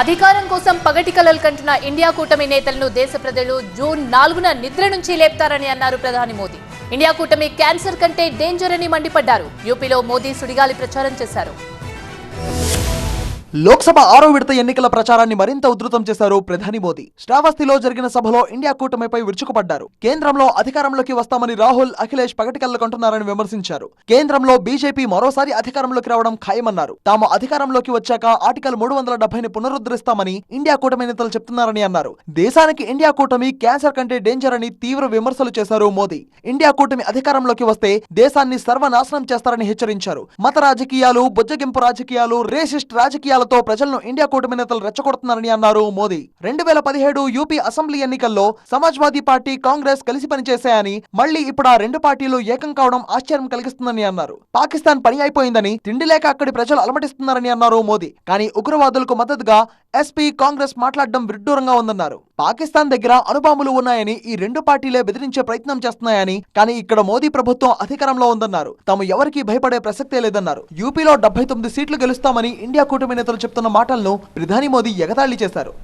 అధికారం కోసం పగటి కలలు కంటున్న ఇండియా కూటమి నేతలను దేశ ప్రజలు జూన్ నాలుగున నిద్ర నుంచి లేపుతారని అన్నారు ప్రధాని మోదీ. ఇండియా కూటమి క్యాన్సర్ కంటే డేంజర్ అని మండిపడ్డారు. యూపీలో మోదీ సుడిగాలి ప్రచారం చేశారు. లోక్సభ ఆరో విడత ఎన్నికల ప్రచారాన్ని మరింత ఉధృతం చేశారు ప్రధాని మోదీ. శ్రావస్తిలో జరిగిన సభలో ఇండియా కూటమిపై విరుచుకుపడ్డారు. కేంద్రంలో అధికారంలోకి వస్తామని రాహుల్ అఖిలేష్ పగటికల్లకంటున్నారని విమర్శించారు. కేంద్రంలో బీజేపీ మరోసారి అధికారంలోకి రావడం ఖాయమన్నారు. తాము అధికారంలోకి వచ్చాక ఆర్టికల్ మూడు వందల డెబ్బైని పునరుద్ధరిస్తామని ఇండియా కూటమి నేతలు చెప్తున్నారని అన్నారు. దేశానికి ఇండియా కూటమి క్యాన్సర్ కంటే డేంజర్ అని తీవ్ర విమర్శలు చేశారు మోదీ. ఇండియా కూటమి అధికారంలోకి వస్తే దేశాన్ని సర్వనాశనం చేస్తారని హెచ్చరించారు. మత రాజకీయాలు బుజ్జగింపు రాజకీయాలు రేసిస్ట్ రాజకీయాలు రాజకీయాలతో ప్రజలను ఇండియా కూటమి నేతలు రెచ్చగొడుతున్నారని అన్నారు మోదీ. రెండు వేల పదిహేడు యూపీ అసెంబ్లీ ఎన్నికల్లో సమాజ్వాదీ పార్టీ కాంగ్రెస్ కలిసి పనిచేశాయని మళ్ళీ ఇప్పుడు ఆ రెండు పార్టీలు ఏకం కావడం ఆశ్చర్యం కలిగిస్తుందని అన్నారు. పాకిస్తాన్ పని అయిపోయిందని తిండి లేక అక్కడి ప్రజలు అలమటిస్తున్నారని అన్నారు మోదీ. కానీ ఉగ్రవాదులకు మద్దతుగా ఎస్పీ కాంగ్రెస్ మాట్లాడడం విడ్డూరంగా ఉందన్నారు. పాకిస్తాన్ దగ్గర అణుబాంబులు ఉన్నాయని ఈ రెండు పార్టీలే బెదిరించే ప్రయత్నం చేస్తున్నాయని కానీ ఇక్కడ మోదీ ప్రభుత్వం అధికారంలో ఉందన్నారు. తాము ఎవరికీ భయపడే ప్రసక్తే లేదన్నారు. యూపీలో డెబ్బై తొమ్మిది సీట్లు గెలుస్తామని ఇండియా కూటమి నేతలు చెప్తున్న మాటలను ప్రధాని మోదీ ఎగతాళి చేశారు.